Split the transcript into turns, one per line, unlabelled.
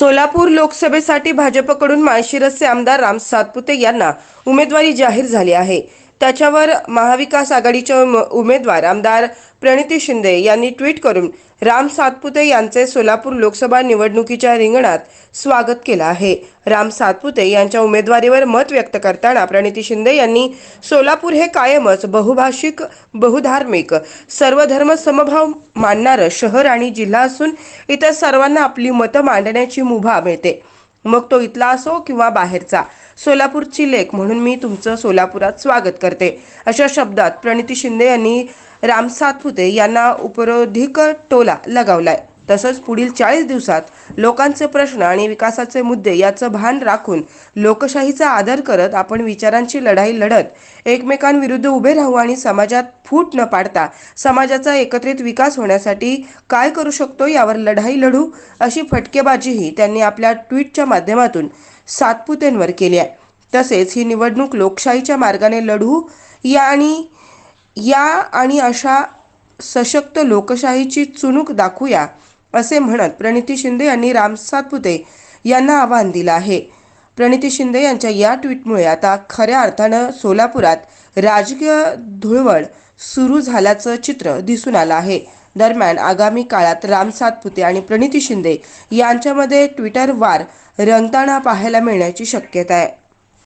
सोलापूर लोकसभेसाठी भाजपकडून माळशिरसचे आमदार राम सातपुते यांना उमेदवारी जाहीर झाली आहे. त्याच्यावर महाविकास आघाडीचे उम- उमेदवार आमदार प्रणिती शिंदे यांनी ट्विट करून राम सातपुते यांचे सोलापूर लोकसभा निवडणुकीच्या रिंगणात स्वागत केलं आहे. राम सातपुते यांच्या उमेदवारीवर मत व्यक्त करताना प्रणिती शिंदे यांनी सोलापूर हे कायमच बहुभाषिक बहुधार्मिक सर्वधर्म समभाव मानणारं शहर आणि जिल्हा असून इतर सर्वांना आपली मतं मांडण्याची मुभा मिळते. मग तो इथला असो किंवा बाहेरचा सोलापूरची लेख म्हणून मी तुमचं सोलापुरात स्वागत करते. अशा शब्दात प्रणिती शिंदे यांनी राम सातपुते यांना उपरोधिक टोला लगावलाय. तसंच पुढील चाळीस दिवसात लोकांचे प्रश्न आणि विकासाचे मुद्दे याचं भान राखून लोकशाहीचा आदर करत आपण विचारांची लढाई लढत एकमेकांविरुद्ध उभे राहू आणि समाजात फूट न पाडता समाजाचा एकत्रित विकास होण्यासाठी काय करू शकतो यावर लढाई लढू अशी फटकेबाजीही त्यांनी आपल्या ट्विटच्या माध्यमातून सातपुतेंवर केली आहे. तसेच ही निवडणूक लोकशाहीच्या मार्गाने लढू या आणि या आणि अशा सशक्त लोकशाहीची चुणूक दाखवूया. असे म्हणत प्रणिती शिंदे यांनी राम सातपुते यांना आव्हान दिलं आहे. प्रणिती शिंदे यांच्या या ट्विटमुळे आता खऱ्या अर्थानं सोलापुरात राजकीय धुळवण सुरू झाल्याचं चित्र दिसून आलं आहे. दरम्यान आगामी काळात राम सातपुते आणि प्रणिती शिंदे यांच्यामध्ये ट्विटर वार रंगताना पाहायला मिळण्याची शक्यता आहे.